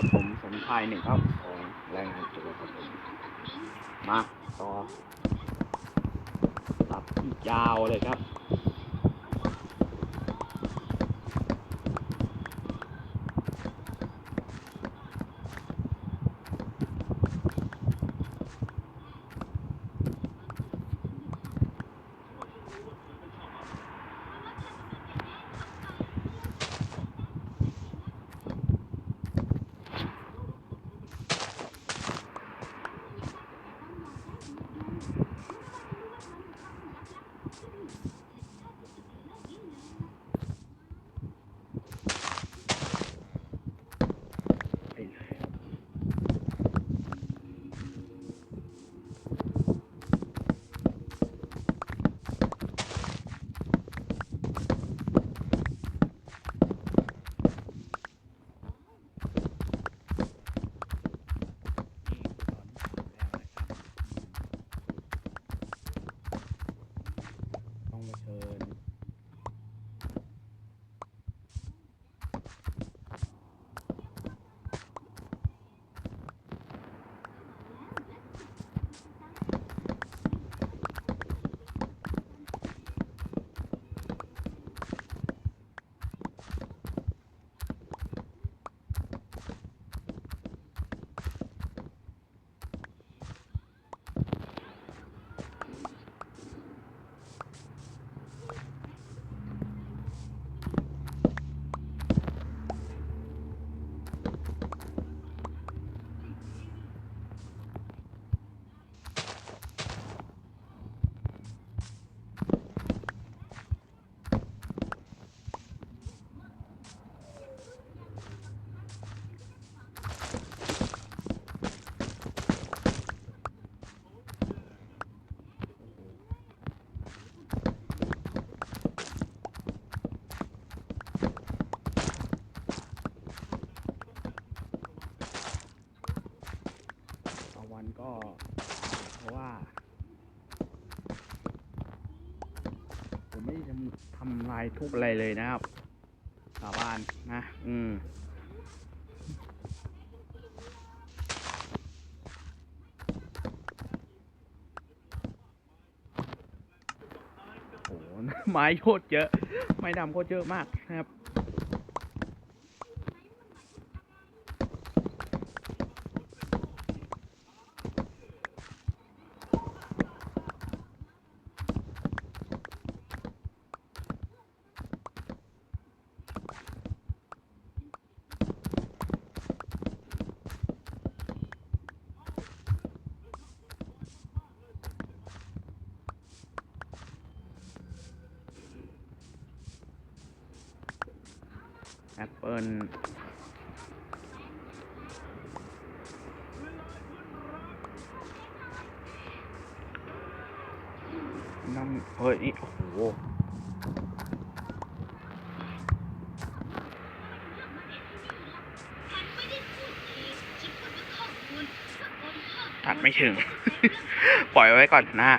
ครับผมสมชายหนึ่งครับของแรงงานตัวครับผมมาต่อตับยาวเลยครับายทุบอะไรเลยนะครับสาบานนะ อืมโอ้โหไม้โคตรเยอะ ไม้ดำโคตรเยอะมากนะครับ แอปเปิล น้ำเฮ้ยนี่โอ้โหตัดไม่ถึง ปล่อยไว้ก่อนนะ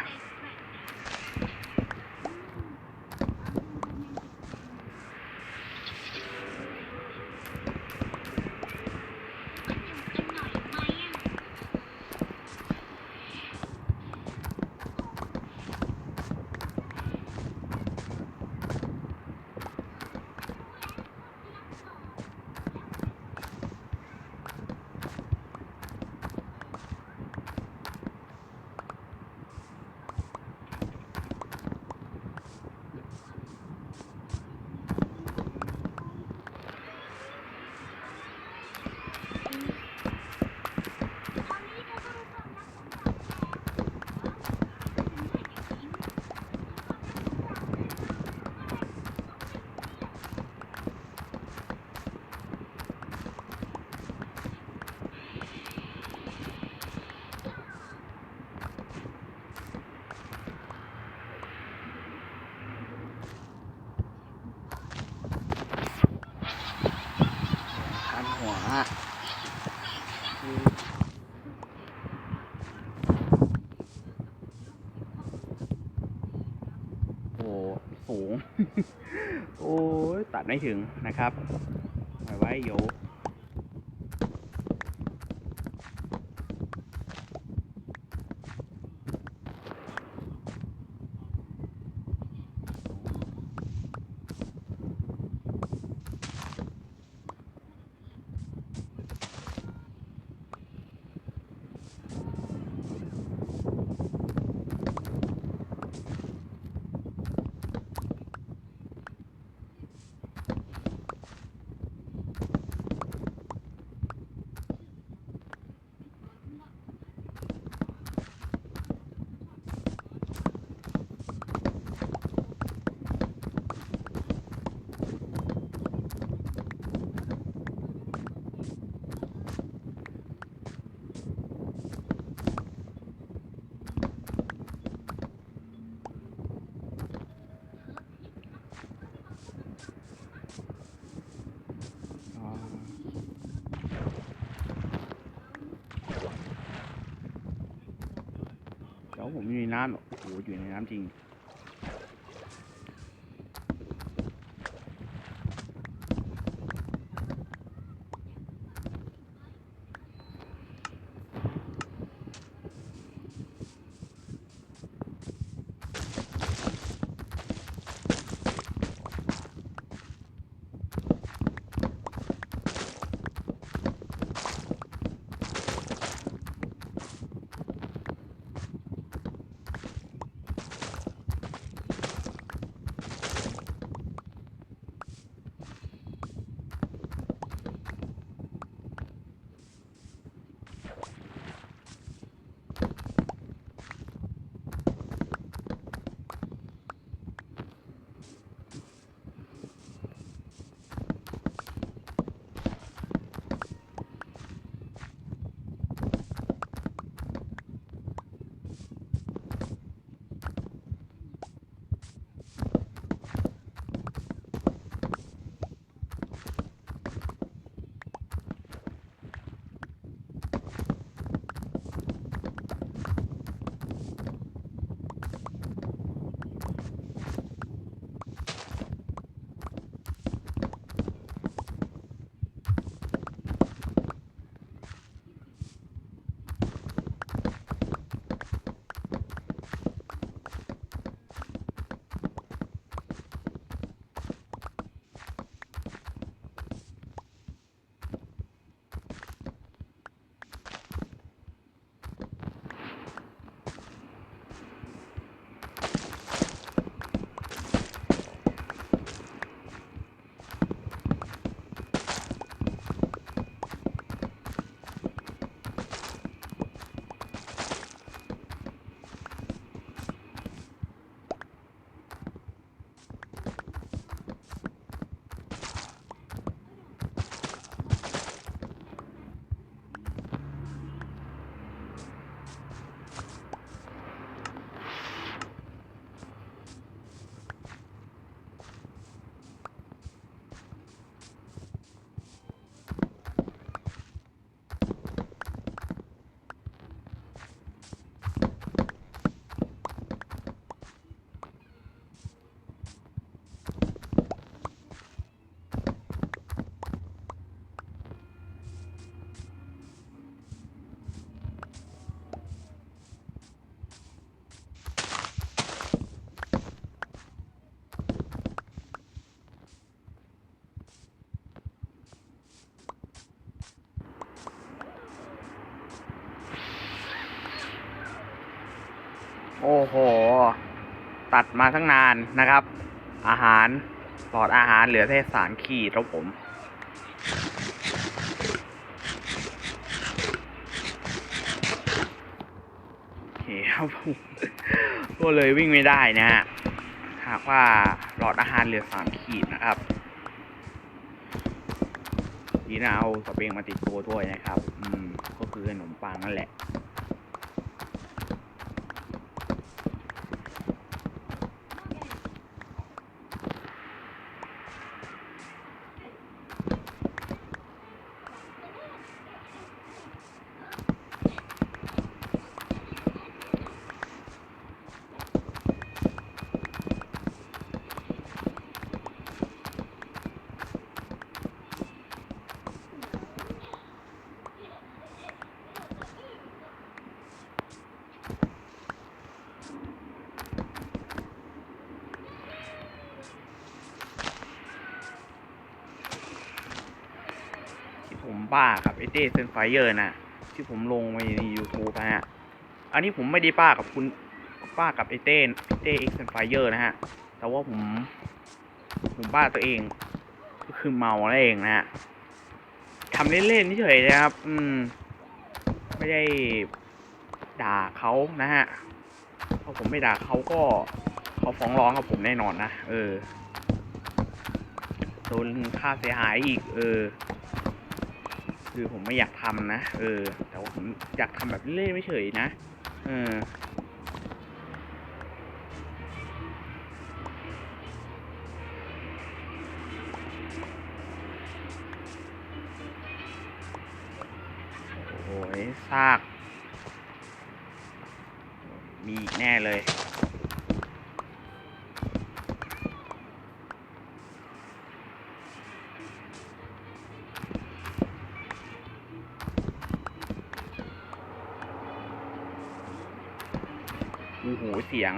โอ้สูง โอ้ตัดไม่ถึงนะครับไว้เดี๋ยว ผมอยู่ในน้ำหรอโอ้โหอยู่ในน้ำจริง มาทั้งนานนะครับ อาหารหลอดอาหารเหลือแค่สารขีดแล้วผมโอเคครับผมก็เลยวิ่งไม่ได้นะฮะหากว่าหลอดอาหารเหลือสามขีดนะครับดีนะเอาสเปรย์มาติดตัวด้วยนะครับ อืม ก็คือขนมปังนั่นแหละ บ้ากับไอเต้เซนไฟเยอร์นะที่ผมลงไปใน YouTube นะฮะ อันนี้ผมไม่ได้บ้ากับคุณบ้ากับไอเต้ไอเต้เอ็กเซนไฟเยอร์นะฮะ แต่ว่าผม ผมบ้าตัวเองก็คือเมานั่นเองนะฮะทำเล่นๆเฉยๆนะครับ อืม ไม่ได้ด่าเขานะฮะถ้าผมไม่ด่าเขาก็เขาฟ้องร้องกับผมแน่นอนนะ เออ โดนค่าเสียหายอีก เออ คือผมไม่อยากทำนะ เออ แต่ว่าผมอยากทำแบบเล่นไม่เฉยนะ เออ โอ้ยซาก มีแน่เลย โอ้โหเสียง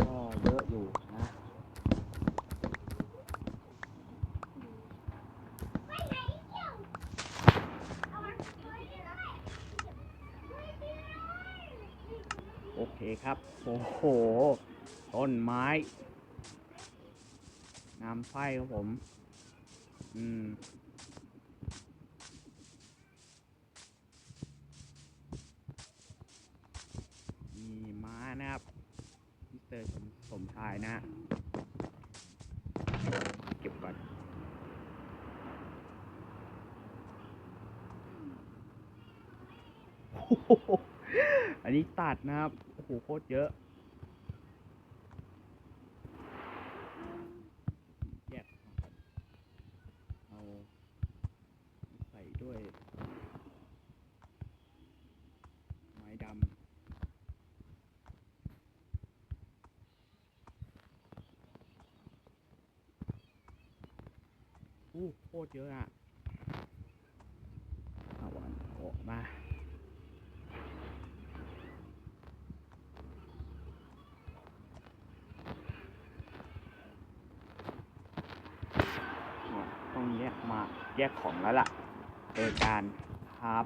ก็เยอะอยู่นะ โอเคครับ โอ้โห ต้นไม้น้ำไฟครับผม อืมมีม้านะครับมิสเตอร์สมสมชายนะ เก็บก่อนอันนี้ตัดนะครับ หโคตรเยอะแยกเอาใส่ด้วย ไม้ดำอู้โคตรเยอะอะเอาอันออกมา ต้องแยก มาแยกของแล้วล่ะโดยการครับ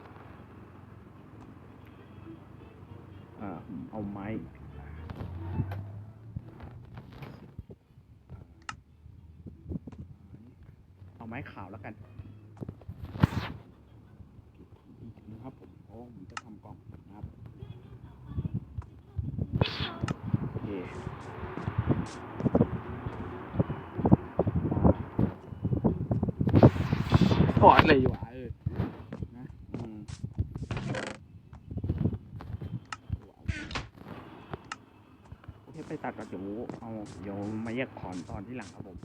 เอ่อผมเอาไม้เอาไม้ขาวแล้วกันนะครับผมเพราะว่าผมจะทำกล่องนะครับโอเค ถ อดเลยดีกว่ะเออนะอืมโอเคไปตัดกับเดี๋ยวเอาเดี๋ยวมาแยกขอนตอนที่หลังครับผม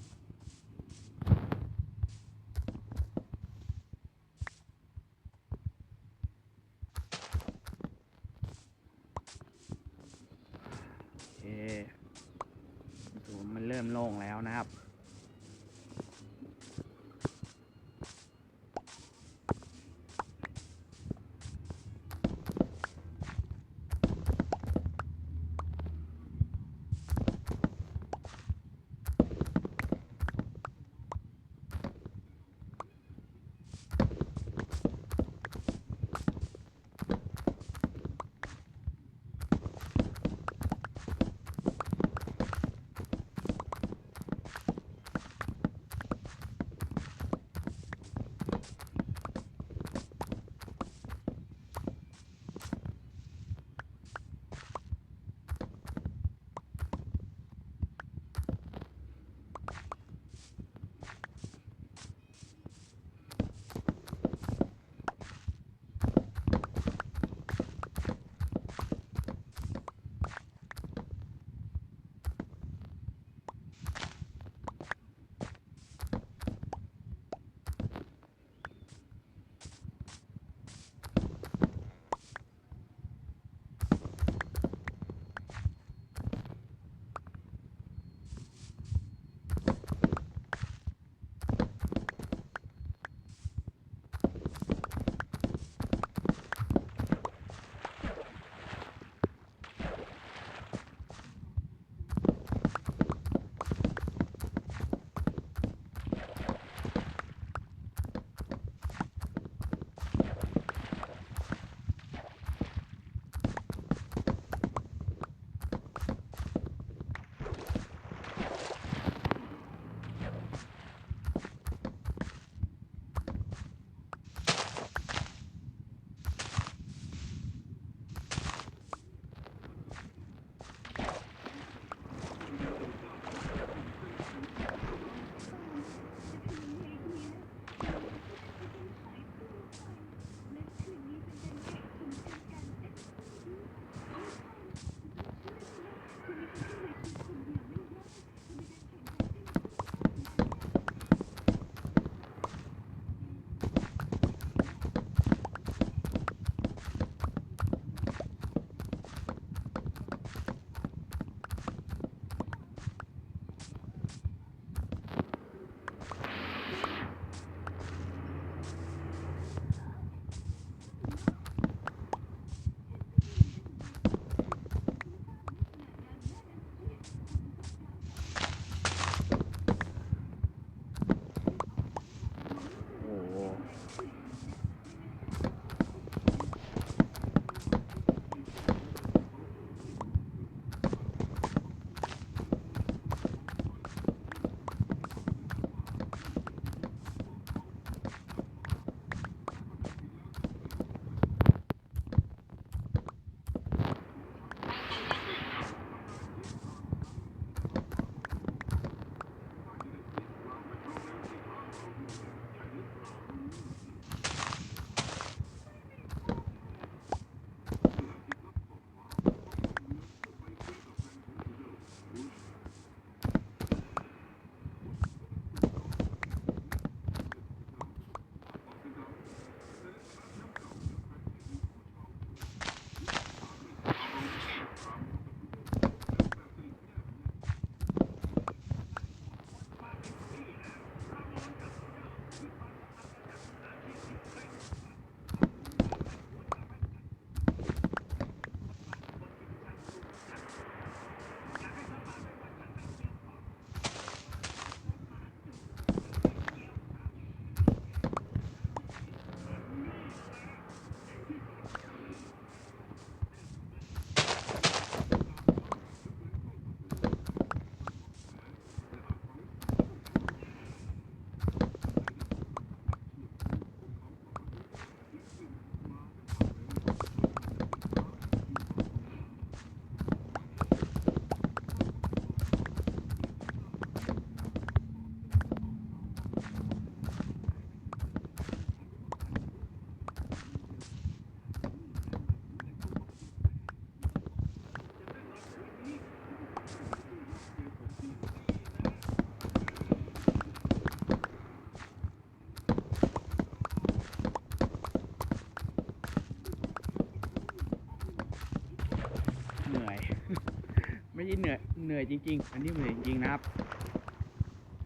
ที่เหนื่อยเหนื่อยจริง ๆ อันนี้เหนื่อยจริงนะครับ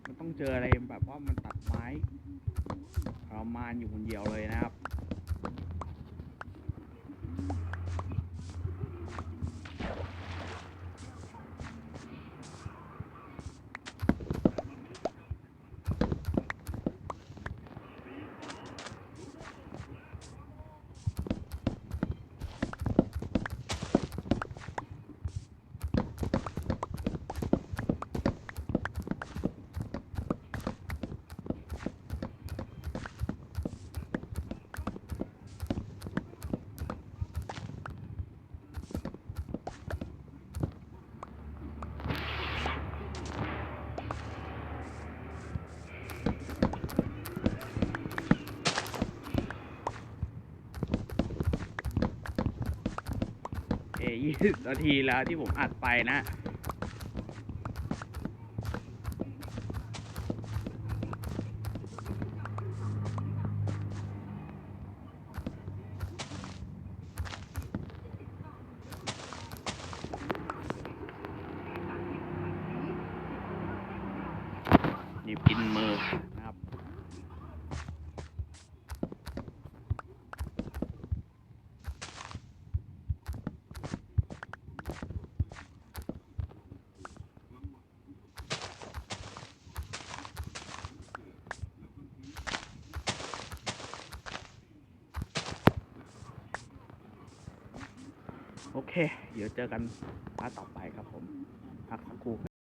มันต้องเจออะไรแบบว่ามันตัดไม้ทรมานอยู่คนเดียวเลยนะครับ เอยี่สิบนาทีแล้วที่ผมอัดไปนะ หยิบกินมือนะครับ โอเค เดี๋ยวเจอกันพาร์ทต่อไป